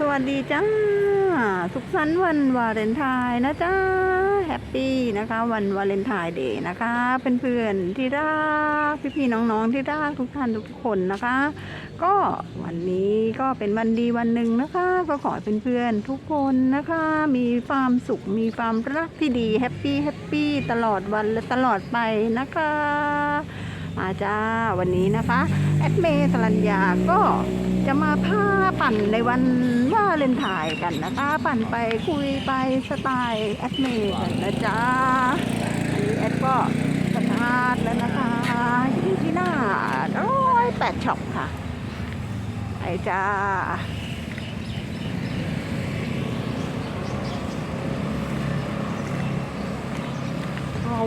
สวัสดีจ้า สุขสันต์วันวาเลนไทน์นะจ้า แฮปปี้นะคะ วันวาเลนไทน์เดย์นะคะ เพื่อนๆที่รัก พี่ๆน้องๆที่รักทุกท่านทุกคนนะคะ ก็วันนี้ก็เป็นวันดีวันหนึ่งนะคะ ก็ขอให้เพื่อนๆทุกคนนะคะ มีความสุข มีความรักที่ดี แฮปปี้แฮปปี้ตลอดวันและตลอดไปนะคะ มาจ้าวันนี้นะคะแอดเมย์สรัญญาก็จะมาพาปั่นในวันว่าเลนไทน์กันนะคะ ปั่นไปคุยไปสไตล์แอดเมย์กันนะจ๊ะอันนี้แอดก็สตาร์ทแล้วนะคะอยู่ที่หน้าร้อยแปดช็อปค่ะไปจ้า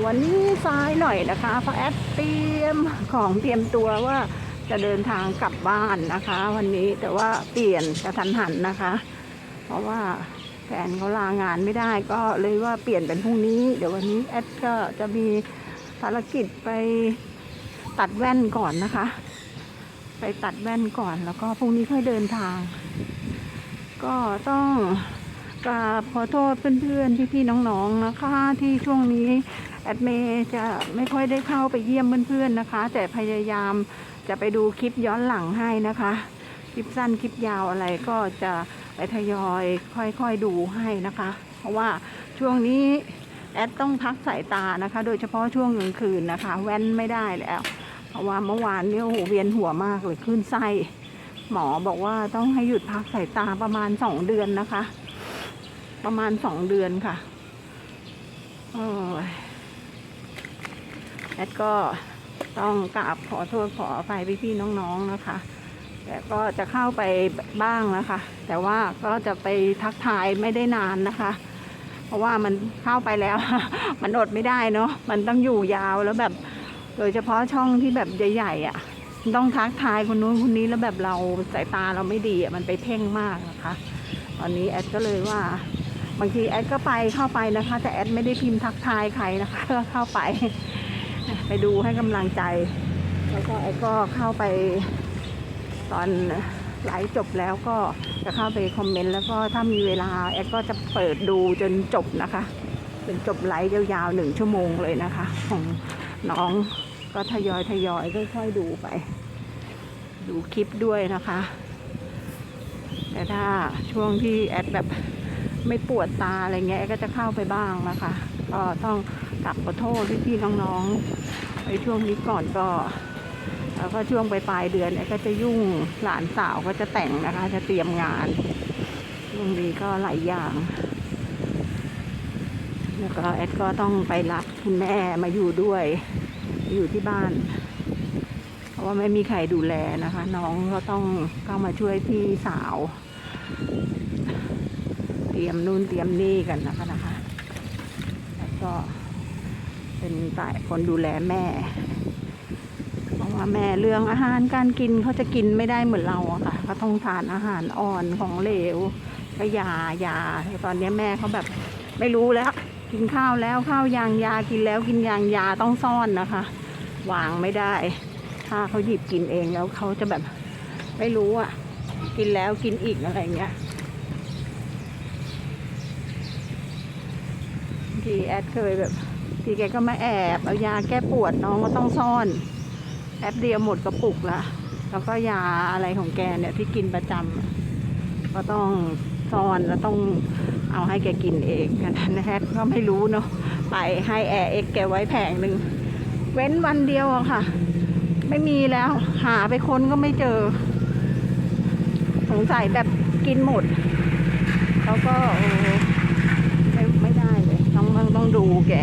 วันนี้ซ้ายหน่อยนะคะเพราะแอดเตรียมของเตรียมตัวว่าจะเดินทางกลับบ้านนะคะ วันนี้แต่ว่าเปลี่ยนกระทันหันนะคะ เพราะว่าแฟนเขาลางานไม่ได้ก็เลยว่าเปลี่ยนเป็นพรุ่งนี้ เดี๋ยววันนี้แอดก็จะมีภารกิจไปตัดแว่นก่อนนะคะ ไปตัดแว่นก่อนแล้วก็พรุ่งนี้ค่อยเดินทาง ก็ต้องกราบขอโทษเพื่อนๆพี่ๆน้องๆนะคะ ที่ช่วงนี้ แอดเมย์จะไม่ค่อยได้เข้าไปเยี่ยมเพื่อนๆนะคะ แต่พยายามจะไปดูคลิปย้อนหลังให้นะคะ คลิปสั้นคลิปยาวอะไรก็จะไปทยอยค่อยๆดูให้นะคะ เพราะว่าช่วงนี้แอดต้องพักสายตานะคะ โดยเฉพาะช่วงกลางคืนนะคะ แว่นไม่ได้แล้ว เพราะว่าเมื่อวานเนี่ยโอ้โหเวียนหัวมากเลยขึ้นไส้หมอบอกว่าต้องให้หยุดพักสายตาประมาณสองเดือนนะคะ ประมาณสองเดือนค่ะโอ้ย แอดก็ต้องกราบขอโทษขออภัยพี่ๆน้องๆนะคะ แต่ก็จะเข้าไปบ้างนะคะ แต่ว่าก็จะไปทักทายไม่ได้นานนะคะ เพราะว่ามันเข้าไปแล้ว มันอดไม่ได้เนาะมันต้องอยู่ยาวแล้วแบบ โดยเฉพาะช่องที่แบบใหญ่ๆอะ่ะต้องทักทายคนนู้นคนนี้แล้วแบบเราสายตาเราไม่ดีอะ่ะมันไปเพ่งมากนะคะ ตอนนี้แอดก็เลยว่า บางทีแอดก็ไปเข้าไปนะคะ แต่แอดไม่ได้พิมพ์ทักทายใครนะคะก็เข้าไป ไปดูให้กำลังใจ แล้วก็แอดก็เข้าไปตอนไลฟ์จบแล้วก็จะเข้าไปคอมเมนต์แล้วก็ถ้ามีเวลาแอดก็จะเปิดดูจนจบนะคะจนจบไลฟ์ยาวๆหนึ่งชั่วโมงเลยนะคะ ของน้องก็ทยอยทยอยค่อยๆดูไป ดูคลิปด้วยนะคะ แต่ถ้าช่วงที่แอดแบบไม่ปวดตาอะไรเงี้ยแอดก็จะเข้าไปบ้างนะคะ ก็ต้องกลับขอโทษพี่ๆน้องๆในช่วงนี้ก่อนก็แล้วก็ช่วงปลายเดือนก็จะยุ่งหลานสาวก็จะแต่งนะคะ จะเตรียมงานช่วงนี้ก็หลายอย่างแล้วก็แอดก็ต้องไปรับคุณแม่มาอยู่ด้วย อยู่ที่บ้าน เพราะว่าไม่มีใครดูแลนะคะ น้องก็ต้องเข้ามาช่วยพี่สาว เตรียมนู่นเตรียมนี่กันนะคะ ก็เป็นฝ่ายคนดูแลแม่ เพราะว่าแม่เรื่องอาหารการกินเขาจะกินไม่ได้เหมือนเราอะค่ะเขาต้องทานอาหารอ่อนของเหลวก็ยายาตอนนี้แม่เขาแบบไม่รู้แล้ว กินข้าวแล้วข้าวยางยากินแล้วกินยางยาต้องซ่อนนะคะ วางไม่ได้ ถ้าเขาหยิบกินเองแล้วเขาจะแบบไม่รู้อะกินแล้วกินอีกอะไรเงี้ยบาง ทีแอดเคยแบบทีแกก็มาแอบเอายาแก้ปวดน้องก็ต้องซ่อนแอปเดียวหมดกระปุกละแล้วก็ยาอะไรของแกเนี่ยที่กินประจำก็ต้องซ่อนแล้วต้องเอาให้แกกินเองกันนะแอดก็ไม่รู้เนาะไปให้แอร์เอ็กแกไว้แผงหนึ่งเว้นวันเดียวอะค่ะ ไม่มีแล้วหาไปค้นก็ไม่เจอ สงสัยแบบกินหมด แล้วก็ แก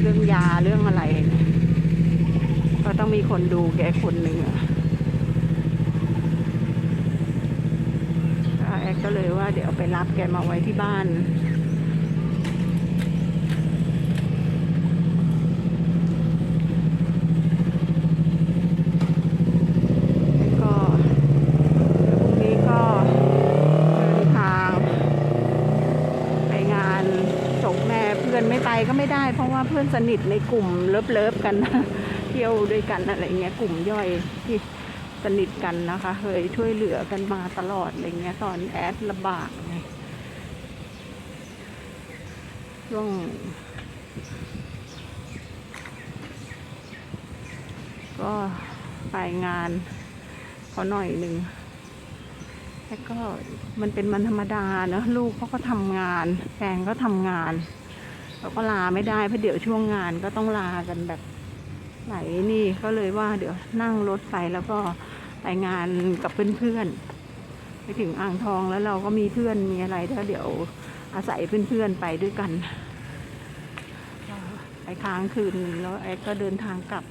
เรื่องยาเรื่องอะไร ก็ต้องมีคนดูแกคนหนึ่งอะก็แอดก็เลยว่าเดี๋ยวไปรับแกมาไว้ที่บ้าน แล้วก็เดี๋ยวพรุ่งนี้ก็เดินทาง ไปงานศพแม่เพื่อนไม่ไปก็ไม่ได้ เพื่อนสนิทในกลุ่มเลิฟๆกัน เที่ยวด้วยกันอะไรเงี้ยกลุ่มย่อยที่สนิทกันนะคะเคยช่วยเหลือกันมาตลอดอะไรเงี้ยตอนแอดลำบากไงช่วงก็ไปงานเขาหน่อยหนึ่งแล้วก็มันเป็นมันธรรมดาเนอะลูกเขาก็ทำงาน แฟนก็ทำงาน เราก็ลาไม่ได้เพราะเดี๋ยวช่วงงานก็ต้องลากันแบบไหลนี่ก็เลยว่าเดี๋ยวนั่งรถไปแล้วก็ไปงานกับเพื่อนๆไปถึงอ่างทองแล้วเราก็มีเพื่อนมีอะไรแล้วเดี๋ยวอาศัยเพื่อนๆไปด้วยกันไปค้างคืนแล้วแอดก็เดินทางกลับ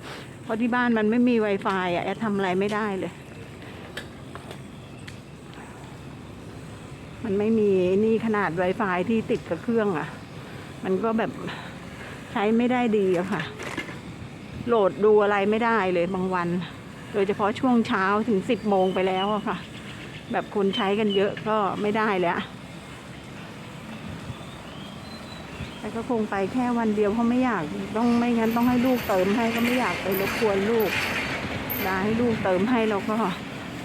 เพราะที่บ้านมันไม่มี Wi-Fi อะแอดทำอะไรไม่ได้เลย มันไม่มีนี่ขนาด Wi-Fi ที่ติดกับเครื่องอะ มันก็แบบใช้ไม่ได้ดีอะค่ะ โหลดดูอะไรไม่ได้เลยบางวัน โดยเฉพาะช่วงเช้าถึงสิบโมงไปแล้วอะค่ะ แบบคนใช้กันเยอะก็ไม่ได้แล้วแต่ก็คงไปแค่วันเดียวเพราะไม่อยากต้องไม่งั้นต้องให้ลูกเติมให้ก็ไม่อยากไปรบกวนลูกเวลาให้ลูกเติมให้เราก็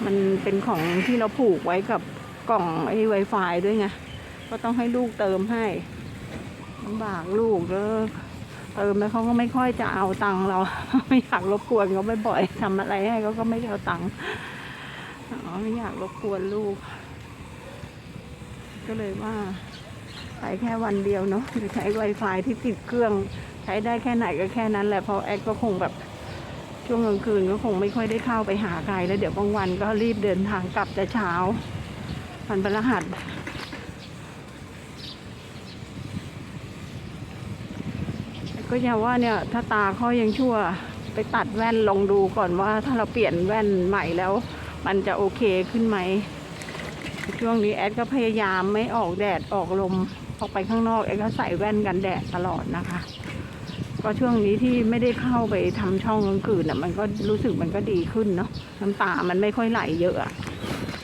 มันเป็นของที่เราผูกไว้กับกล่องไอ้ไวไฟด้วยไงก็ต้องให้ลูกเติมให้ ลำบากลูกแล้วเติมแล้วเขาก็ไม่ค่อยจะเอาตังค์เรา ไม่อยากรบกวนเขาบ่อยๆทำอะไรให้เขาก็ไม่เอาตังค์อ๋อไม่อยากรบกวนลูก ก็เลยว่าไปแค่วันเดียวเนาะจะใช้ Wi-Fi ที่ติดเครื่อง ใช้ได้แค่ไหนก็แค่นั้นแหละเพราะแอดก็คงแบบช่วงกลางคืนก็คงไม่ค่อยได้เข้าไปหาใครแล้วเดี๋ยวบางวันก็รีบเดินทางกลับแต่เช้าวันพฤหัส ก็อย่าว่าเนี่ยถ้าตาเขายังชั่วไปตัดแว่นลองดูก่อนว่าถ้าเราเปลี่ยนแว่นใหม่แล้ว มันจะโอเคขึ้นไหม ช่วงนี้แอดก็พยายามไม่ออกแดดออกลมออกไปข้างนอกแอดก็ใส่แว่นกันแดดตลอดนะคะ ก็ช่วงนี้ที่ไม่ได้เข้าไปทำช่องกลางคืนอะมันก็รู้สึกมันก็ดีขึ้นเนาะน้ำตามันไม่ค่อยไหลเยอะอะ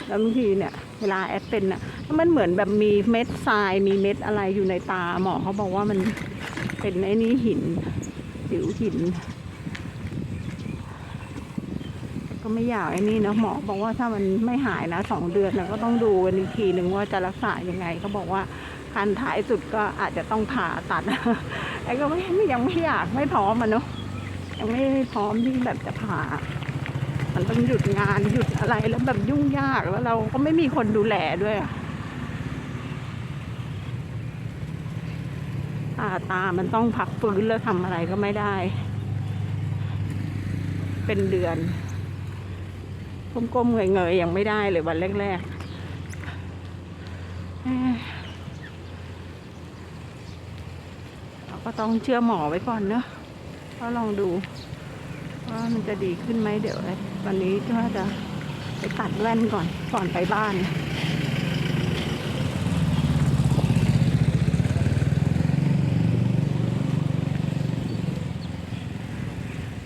แล้วบางทีเนี่ยเวลาแอดเป็นอะมันเหมือนแบบมีเม็ดทรายมีเม็ดอะไรอยู่ในตาหมอเขาบอกว่ามัน เป็นไอ้นี้หินสิวหิน ก็ไม่อยากไอ้นี่นะหมอบอกว่าถ้ามันไม่หายนะสองเดือนนะก็ต้องดูกันอีกทีหนึ่งว่าจะรักษายังไงเขาบอกว่าขั้นท้ายสุดก็อาจจะต้องผ่าตัดไอ้ก็ไม่ไม่ยังไม่อยากไม่พร้อมมันเนาะยังไม่พร้อมที่แบบจะผ่ามันต้องหยุดงานหยุดอะไรแล้วแบบยุ่งยากแล้วเราก็ไม่มีคนดูแลด้วยอะ ตาตามันต้องพักฟื้นแล้วทำอะไรก็ไม่ได้ เป็นเดือนก้มๆเงยๆยังไม่ได้เลยวันแรกๆเราก็ต้องเชื่อหมอไว้ก่อนเนอะก็ลองดู ว่ามันจะดีขึ้นไหมเดี๋ยววันนี้ก็จะไปตัดแว่นก่อนก่อนไปบ้าน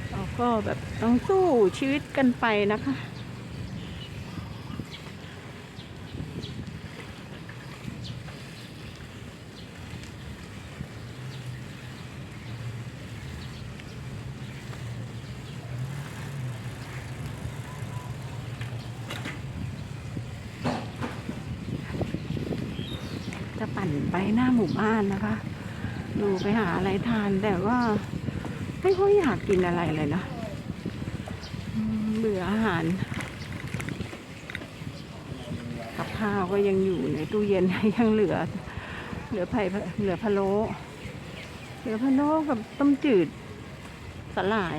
เรา ก็แบบต้องสู้ชีวิตกันไปนะคะ จะปั่นไปหน้าหมู่บ้านนะคะ ดูไปหาอะไรทานแต่ว่า ไม่ค่อยอยากกินอะไรเลยนะเบื่ออาหาร กับข้าวก็ยังอยู่ในตู้เย็นยังเหลือ เหลือไผ่เหลือพะโล้เหลือพะโล้กับต้มจืดสลาย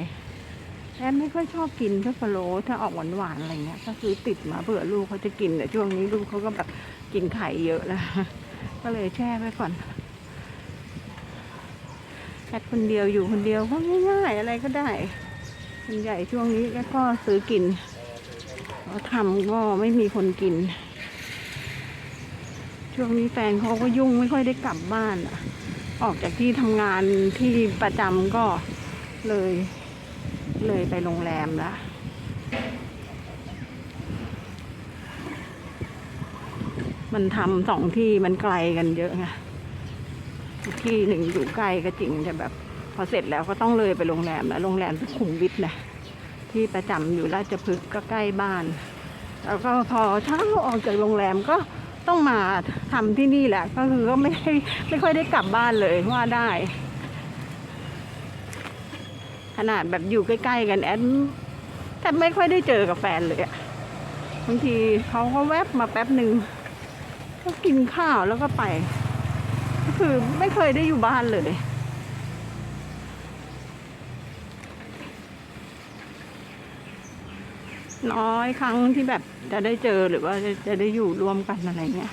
แอนไม่ค่อยชอบกินถ้าพะโล้ถ้าออกหวานๆอะไรเงี้ยก็ซื้อติดมาเผื่อลูกเขาจะกินแต่ช่วงนี้ลูกเขาก็แบบกินไข่เยอะแล้วก็เลยแช่ไว้ก่อน แค่คนเดียวอยู่คนเดียวก็ง่ายๆอะไรก็ได้ส่วนใหญ่ช่วงนี้แล้วก็ซื้อกินเราทำก็ไม่มีคนกิน ช่วงนี้แฟนเขาก็ยุ่งไม่ค่อยได้กลับบ้านอะออกจากที่ทำงานที่ประจำก็เลย เลยไปโรงแรมล้วมันทำสองที่มันไกลกันเยอะไง ที่หนึ่งอยู่ใกล้ก็จริงแต่แบบ พอเสร็จแล้วก็ต้องเลยไปโรงแรมแล้วโรงแรมสุขุมวิทนะที่ประจำอยู่ราชพฤกษ์ก็ใกล้บ้าน แล้วก็พอเช้าออกจากโรงแรมก็ต้องมาทำที่นี่แหละ ก็คือก็ไม่ได้ไม่ค่อยได้กลับบ้านเลยว่าได้ ขนาดแบบอยู่ใกล้ ๆ กันแอดแต่ไม่ค่อยได้เจอกับแฟนเลยอะบางทีเขาก็แวบมาแป๊บหนึ่งก็กินข้าวแล้วก็ไป คือไม่เคยได้อยู่บ้านเลย น้อยครั้งที่แบบจะได้เจอหรือว่าจะจะได้อยู่ร่วมกันอะไรเงี้ย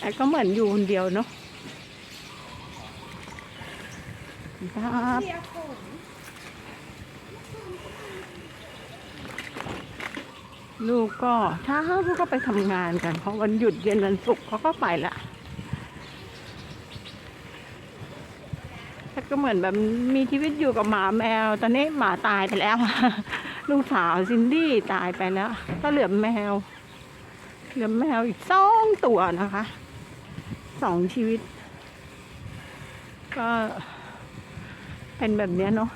แต่ก็เหมือนอยู่คนเดียวเนาะครับลูกก็เช้าลูกก็ไปทำงานกันเพราะวันหยุดเย็นวันศุกร์เขาก็ไปละ แต่ก็เหมือนแบบมีชีวิตอยู่กับหมาแมว ตอนนี้หมาตายไปแล้ว ลูกสาวซินดี้ตายไปแล้ว ก็เหลือแมว เหลือแมวอีกสองตัวนะคะ สองชีวิต ก็เป็นแบบนี้เนาะ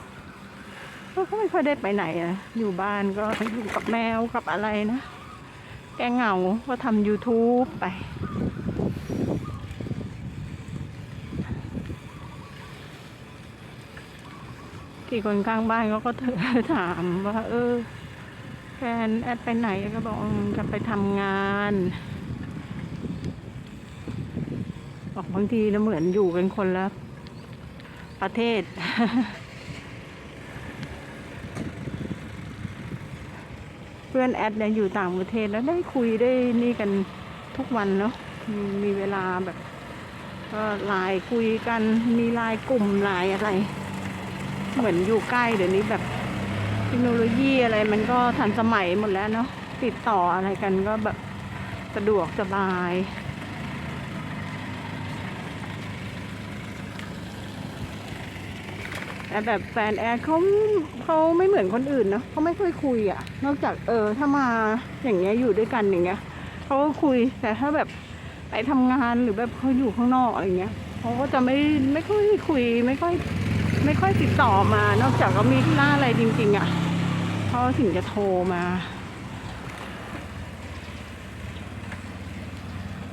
ก็ไม่ค่อยได้ไปไหนอะอยู่บ้านก็อยู่กับแมวกับอะไรนะ แกเหงา ก็ทำ YouTube ไป ที่คนข้างบ้านเขาก็ถามว่า เออแฟนแอดไปไหนก็บอกจะไปทำงานบอกบางทีนะเหมือนอยู่เป็นคนละประเทศ เพื่อนแอดเนี่ยอยู่ต่างประเทศแล้วได้คุยได้นี่กันทุกวันเนาะมีมีเวลาแบบ ก็ไลน์คุยกันมีไลน์กลุ่มไลน์อะไร เหมือนอยู่ใกล้เดี๋ยวนี้แบบเทคโนโลยีอะไรมันก็ทันสมัยหมดแล้วเนาะติดต่ออะไรกันก็แบบสะดวกสบายแต่แบบแฟนแอดเขาเขาไม่เหมือนคนอื่นเนาะเขาไม่ค่อยคุยอะ่ะ นอกจากเออถ้ามาอย่างเงี้ยอยู่ด้วยกันอย่างเงี้ยเขาก็คุยแต่ถ้าแบบไปทำงานหรือแบบเขาอยู่ข้างนอกอะไรเงี้ยเขาก็จะไม่ไม่ค่อยคุยไม่ค่อย ไม่ค่อยติดต่อมา นอกจากเขามีธุระอะไรจริง ๆอะ่ะเขาถึงจะโทรมา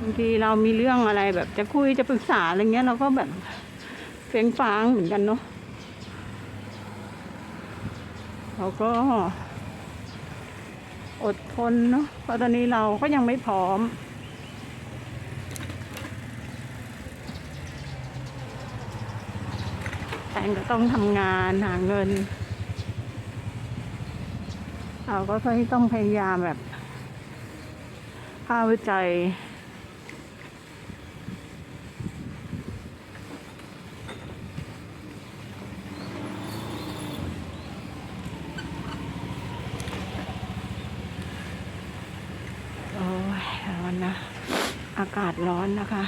บางทีเรามีเรื่องอะไรแบบจะคุยจะปรึกษาอะไรเงี้ยเราก็แบบเฟ้งฟางเหมือนกันเนาะเราก็อดทนเนาะเพราะตอนนี้เราก็ยังไม่พร้อม แฟ นก็ต้องทำงานหาเงิน เราก็ต้องพยายามแบบเข้าใจโอ้ยร้อนนะอากาศร้อนนะคะ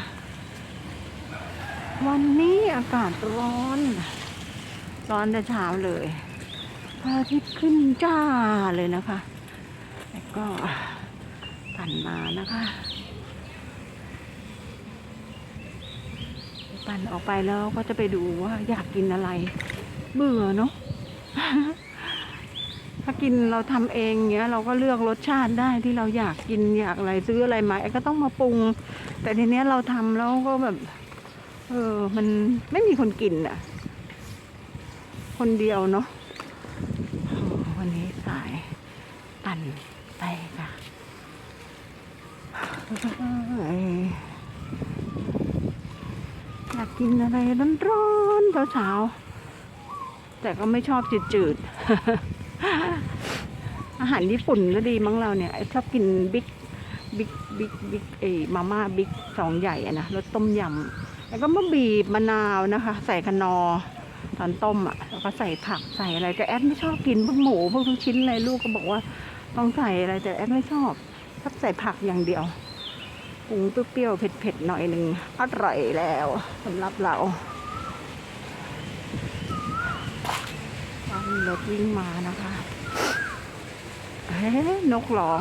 วันนี้อากาศร้อน ร้อนแต่เช้าเลยพระอาทิตย์ขึ้นจ้าเลยนะคะแล้วก็ปั่นมานะคะปั่นออกไปแล้วก็จะไปดูว่าอยากกินอะไร เบื่อเนาะถ้ากินเราทำเองเงี้ย เราก็เลือกรสชาติได้ที่เราอยากกินอยากอะไรซื้ออะไรมาไอ้ก็ต้องมาปรุง แต่ทีเนี้ยเราทำแล้วก็แบบ เออ มันไม่มีคนกินอะ คนเดียวเนาะวันนี้สายปั่นไปค่ะอยากกินอะไรร้อนๆเช้าๆแต่ก็ไม่ชอบจืดๆ อาหารญี่ปุ่นก็ดีมั้งเราเนี่ย ชอบกินบิ๊กบิ๊กบิ๊กบิ๊กเอมาม่าบิ๊กสองใหญ่อะนะรสต้มยำแล้วก็มาบีบมะนาวนะคะ ใส่คะนอ ตอนต้มอะแล้วก็ใส่ผักใส่อะไรแต่แอดไม่ชอบกินพวกหมูพวกทุกชิ้นอะไรลูกก็บอกว่าต้องใส่อะไรแต่แอดไม่ชอบชอบใส่ผักอย่างเดียวปรุงเปรี้ยวเผ็ดๆหน่อยหนึ่งอร่อยแล้วสำหรับเราตอนรถวิ่งมานะคะเฮ้นกร้อง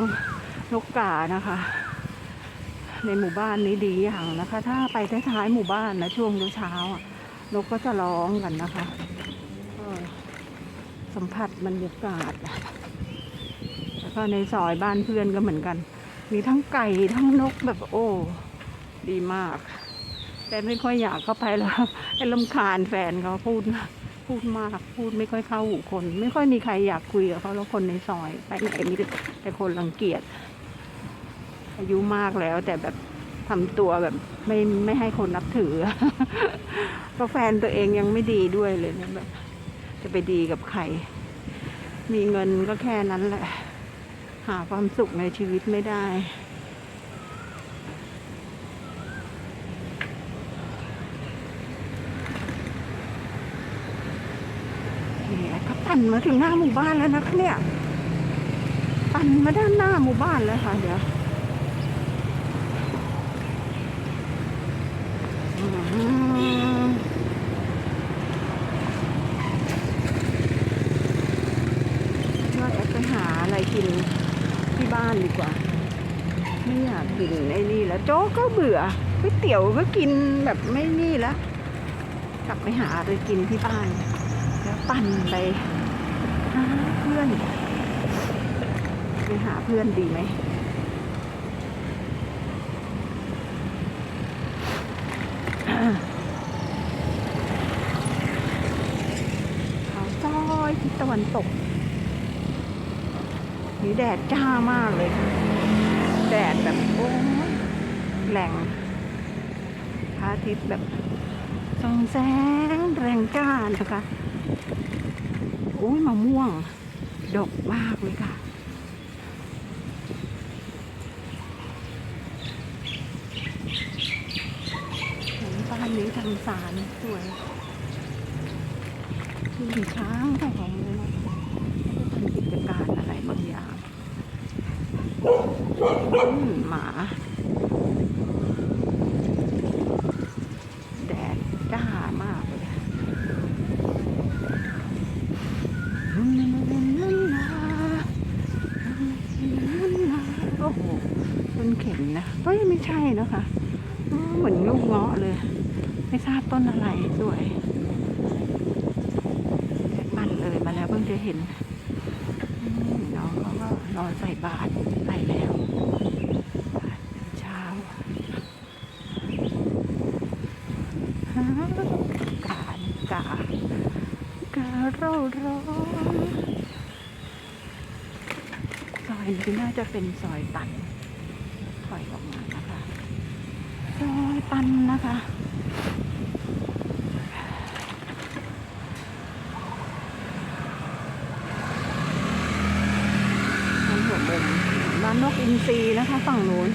นกกานะคะ ในหมู่บ้านนี้ดีอย่างนะคะ ถ้าไปท้ายๆหมู่บ้านนะช่วงเช้าๆอะ นกก็จะร้องกันนะคะสัมผัสบรรยากาศแล้วก็ในซอยบ้านเพื่อนก็เหมือนกัน มีทั้งไก่ทั้งนกแบบโอ้ ดีมาก แต่ไม่ค่อยอยากเข้าไปแล้วไอ้ลำคาญแฟนเขาพูดพูดมากพูดไม่ค่อยเข้าหูคน ไม่ค่อยมีใครอยากคุยกับเขาแล้วคนในซอย ไปไหนมีแต่คนรังเกียจอายุมากแล้วแต่แบบ ทำตัวแบบไม่ไม่ให้คนนับถือก็แฟนตัวเองยังไม่ดีด้วยเลยนะแบบจะไปดีกับใคร มีเงินก็แค่นั้นแหละ หาความสุขในชีวิตไม่ได้เนี่ยก็ปั่นมาถึงหน้าหมู่บ้านแล้วนะคะเนี่ย ปั่นมาด้านหน้าหมู่บ้านแล้วค่ะ เดี๋ยวอืม ว่าแอดไปหาอะไรกินที่บ้านดีกว่า ไม่อยากกินไอ้นี่แล้วโจ๊กก็เบื่อก๋วยเตี๋ยวก็กินแบบไม่นี่แล้วกลับไปหาอะไรกินที่บ้าน แล้วปั่นไปหาเพื่อน ไปหาเพื่อนดีไหม เขาซอยทิศตะ วันตกนี่แดดจ้ามากเลยค่ะ แดดแบบโอ้ยแรงพระอาทิตย์แบบส่องแสงแรงจ้านะคะโอ้ยมะม่วง ดกมากเลยค่ะเห็นบ้านนี้ทำสารสวย มีช้างเจ้าของเลยนะทำกิจการอะไรบางอย่างหมาแดดจ้ามากเลยโอ้โหต้นเข็มนะเฮ้ยไม่ใช่นะคะเหมือนลูกเงาะเลย ไม่ทราบต้นอะไรสวย แอบมันเลยมาแล้วเพิ่งจะเห็นน้องเขาก็นอนใส่บาตรไปแล้วเช้าการกากาเร่าร้อนซอยนี้น่าจะเป็นซอยตันถอยออกมานะคะ ซอยตันนะคะบ้านหัวมุมบ้านนกอินทรีนะคะ ฝั่งนู้น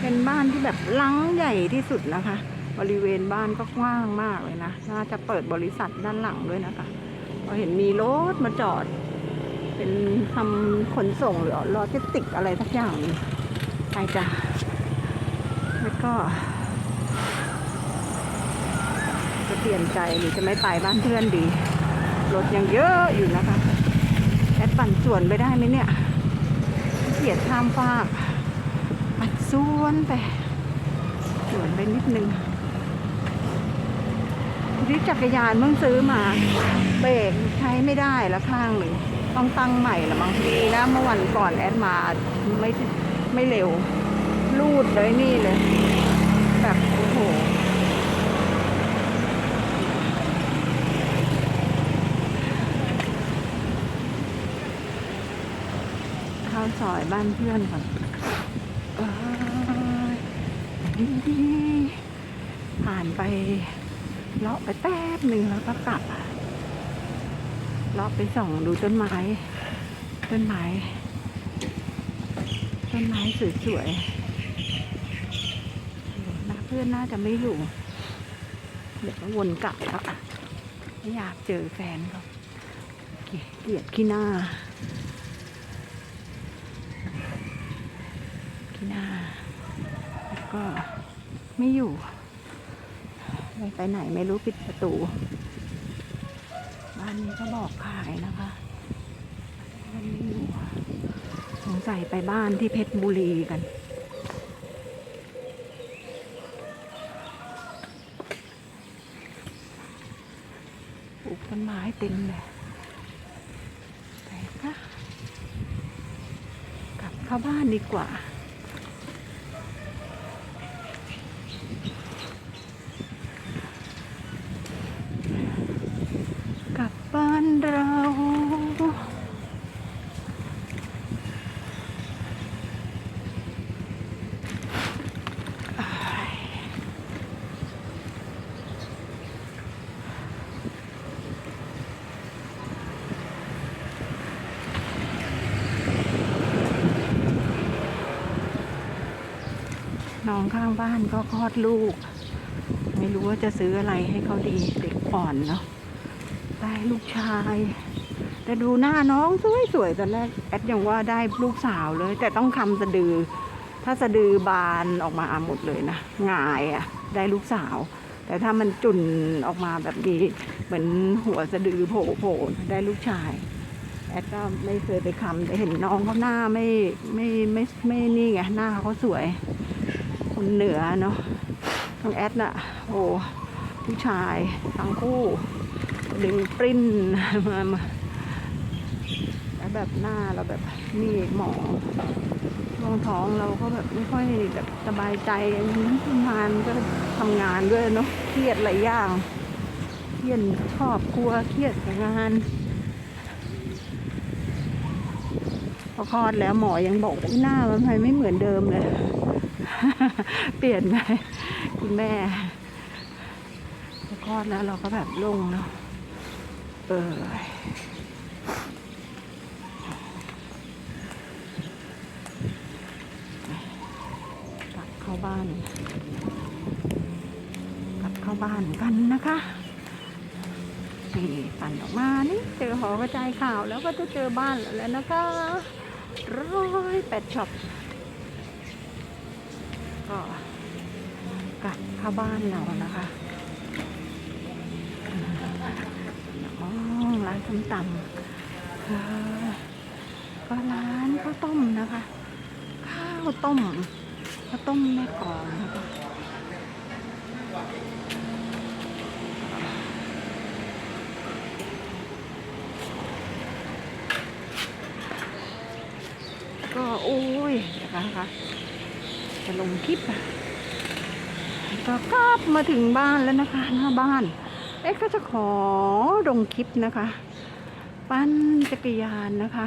เป็นบ้านที่แบบหลังใหญ่ที่สุดนะคะ บริเวณบ้านก็กว้างมากเลยนะ น่าจะเปิดบริษัทด้านหลังด้วยนะคะเราเห็นมีรถมาจอด เป็นทำขนส่งหรือลอจิสติกอะไรสักอย่างไปจ้ะแล้วก็จะเปลี่ยนใจหรือจะไม่ไปบ้านเพื่อนดี รถยังเยอะอยู่นะคะแอดปั่นสวนไปได้ไหมเนี่ย เกียดข้ามฟาก สวนไปสวนไปนิดนึงที่จักรยานเพิ่งซื้อมา เบรกใช้ไม่ได้ละข้างหนึ่งต้องตั้งใหม่ละบางทีนะเมื่อวันก่อนแอดมาไม่ไม่เร็ว ลูดเลยนี่เลย แบบโอ้โหเข้าซอยบ้านเพื่อนก่อน ผ่านไปเลาะไปแป๊บหนึ่งแล้วก็กลับเลาะไปส่องดูต้นไม้ ต้นไม้ ต้นไม้สวยๆนะเพื่อนน่าจะไม่อยู่ เดี๋ยวก็วนกลับแล้วไม่อยากเจอแฟนเขาเกลียดเกลียดขี้หน้าที่หน้า็ไม่อยู่ ไปไหนไม่รู้ปิดประตู บ้านนี้ก็บอกขายนะคะไม่อยู่สงสัยไปบ้านที่เพชรบุรีกันปลูกต้นไม้เต็มเลยไปค่ะกลับเข้าบ้านดีกว่า ข้างบ้านก็คลอดลูก ไม่รู้ว่าจะซื้ออะไรให้เขาดีเด็กอ่อนเนาะได้ลูกชาย แต่ดูหน้าน้องสวยๆตอนแรกแอดยังว่าได้ลูกสาวเลย แต่ต้องคำสะดือ ถ้าสะดือบานออกมาหมดเลยนะหงายอะ่ะ ได้ลูกสาว แต่ถ้ามันจุนออกมาแบบนี้เหมือนหัวสะดือโผล่ๆได้ลูกชายแอดก็ไม่เคยไปคำแต่เห็นน้องเขาหน้าไม่ไม่ไม่ไม่นี่ไงหน้าเขาสวย คนเหนือเนาะน้องแอดน่ะ โอ้ผู้ชายทั้งคู่ ดึงปริ้นมามาแล้วแบบหน้าเราแบบนี่หมองรองท้องเราก็แบบไม่ค่อยแบบสบายใจทำงานก็ทำงานด้วยเนาะเครียดหลายอย่างเครียดครอบครัวเครียดกับงานพอคลอดแล้วหมอยังบอกว่าหน้ามันไม่เหมือนเดิมเลย เปลี่ยนไปคุณแม่คลอดแล้วเราก็แบบลงเนาะเออกลับเข้าบ้านกลับเข้าบ้านกันนะคะนี่ปั่นออกมานี่เจอหอกระจายข่าวแล้วก็จะเจอบ้านแล้วนะคะร้อยแปดช็อป ก็ กลับเข้าบ้านเรานะคะอ๋อร้านส้มตำก็ร้านข้าวต้มนะคะ ข้าวต้มข้าวต้มแม่กองนะคะก็โอ้ยนะคะจะลงคลิปอะ ก็กลับมาถึงบ้านแล้วนะคะหน้าบ้าน เอ๊ะก็จะขอลงคลิปนะคะ ปั้นจักรยานนะคะ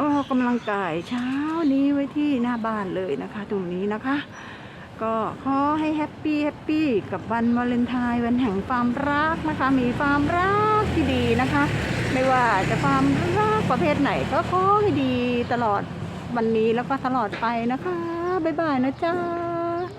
ออกกำลังกายเช้านี้ไว้ที่หน้าบ้านเลยนะคะ ตรงนี้นะคะ ก็ขอให้แฮปปี้แฮปปี้กับวันวาเลนไทน์วันแห่งความรักนะคะ มีความรักที่ดีนะคะ ไม่ว่าจะความรักประเภทไหนก็ขอให้ดีตลอดวันนี้แล้วก็ตลอดไปนะคะ บ๊ายบายนะจ๊ะ